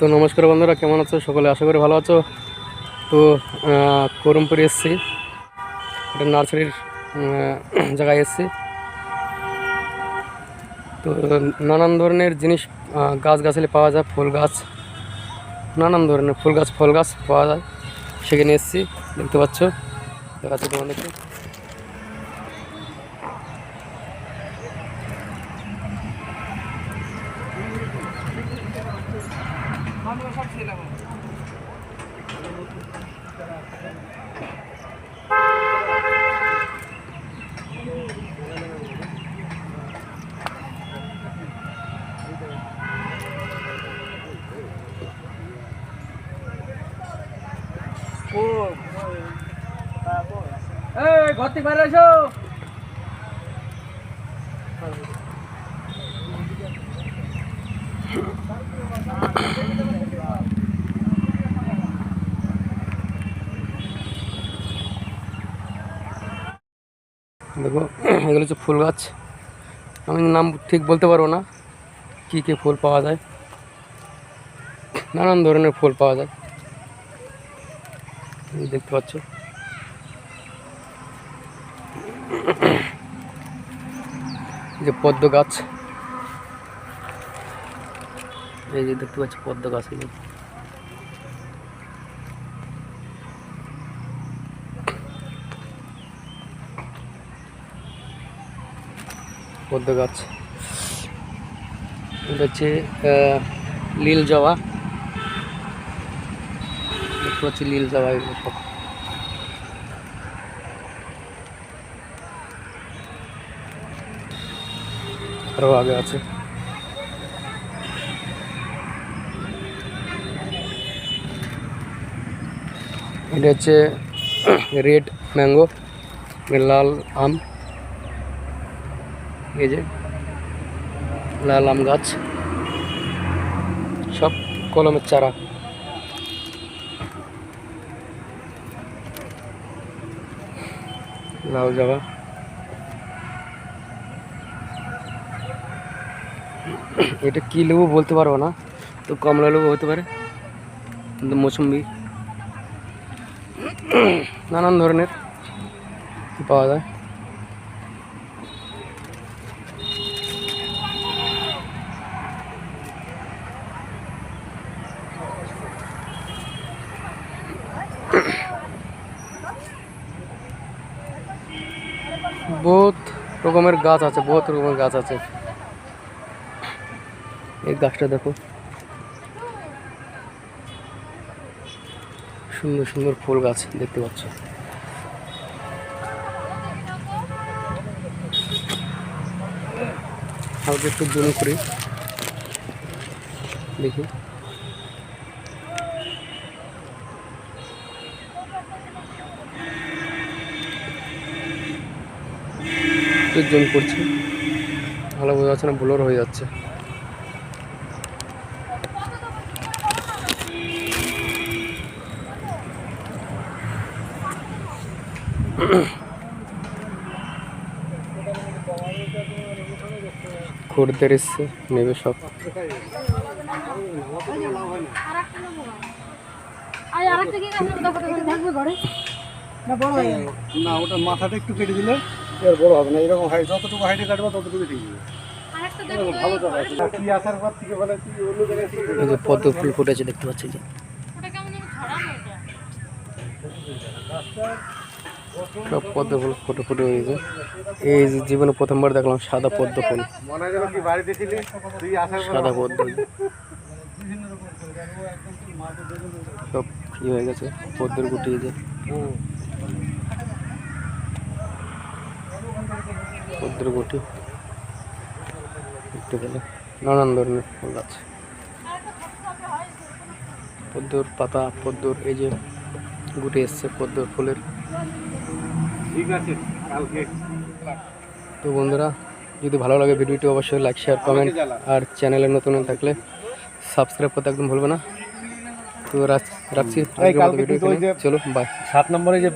তো নমস্কার বন্ধুরা, কেমন আছো? সকলে আশা করি ভালো আছো। তো করমপুরে এসেছি। একটা নার্সারির জায়গায় এসেছি। তো, নানান ধরনের জিনিস গাছগাছালি পাওয়া যায়, ফুল গাছ। নানান ধরনের ফুল গাছ, ফল গাছ পাওয়া যায়। সেখানে এসেছি, দেখতে পাচ্ছ। দেখাচ্ছি তোমাদেরকে। ঘর থেকে বাইরে এসো দেখো, এগুলো হচ্ছে ফুল গাছ। আমি নাম ঠিক বলতে পারব না, কী কী ফুল পাওয়া যায়। নানান ধরনের ফুল পাওয়া যায়। দেখতে পাচ্ছ। যে পদ্ম গাছ। এই যে দেখতে পাচ্ছি পদ্ম গাছ পদ্ম গাছ। এটা হচ্ছে আহ, লীল জবা। দেখতে পাচ্ছি লীল জবা এগুলো সব আরও আগে আছে। এটা হচ্ছে রেড ম্যাঙ্গো লাল আম। এই যে লাল আম গাছ, সব কলমের চারা। লাল জবা। এটা কি লেবু বলতে পারব না, তো কমলা লেবু হতে পারে, কিন্তু মৌসুম্বি। নানান ধরনের পাওয়া যায়। বহুত রকমের গাছ আছে, বহুত রকমের গাছ আছে। এই গাছটা দেখো। সুন্দর সুন্দর ফুল গাছ দেখতে পাচ্ছ। হালকা একটু জুম করি। দেখি। একটু জুম করছি। ভালো বোঝা যাচ্ছে না ব্লোর হয়ে যাচ্ছে। খরিদ্দার এসছে নেবে সব। আর আরেকটা কি? আমরা কথা বলে ঘরে। না বড় হয়ে যাবে না ওটা মাথাটা একটু কেটে দিলে। এর বড় হবে না এরকম হাইট যতটুকু হাইটে কাটবে ততটুকু ঠিক হবে। আরেকটা এরকম ভালো চাষ আছে। কি আসার পর থেকে বলে কি অন্য জায়গায় থেকে এই যে পদ্ম ফুল ফুটেছে দেখতে পাচ্ছি যে। ওটা কেমন যেন ছড়ানো এটা। সব পদ্ম ফুল ফুটে ফুটে হয়েছে। এই যে জীবনে প্রথমবার দেখলাম সাদা পদ্ম ফুল। মনে হয় সাদা পদ্ম সব ই হয়ে গেছে পদ্মের গুটি এই যে। পদ্মের গুটি দেখতে পেলে। নানান ধরনের ফুল আছে। পদ্মর পাতা পদ্মর এই যে গুটি এসছে পদ্ম ফুলের। ঠিক আছে কালকে। তো বন্ধুরা যদি ভালো লাগে ভিডিওটি অবশ্যই লাইক শেয়ার কমেন্ট আর চ্যানেলে নতুন থাকলে সাবস্ক্রাইব করতে একদম ভুলবে না। তো রাখ- রাখছি চলো বাই সাত নম্বরে যে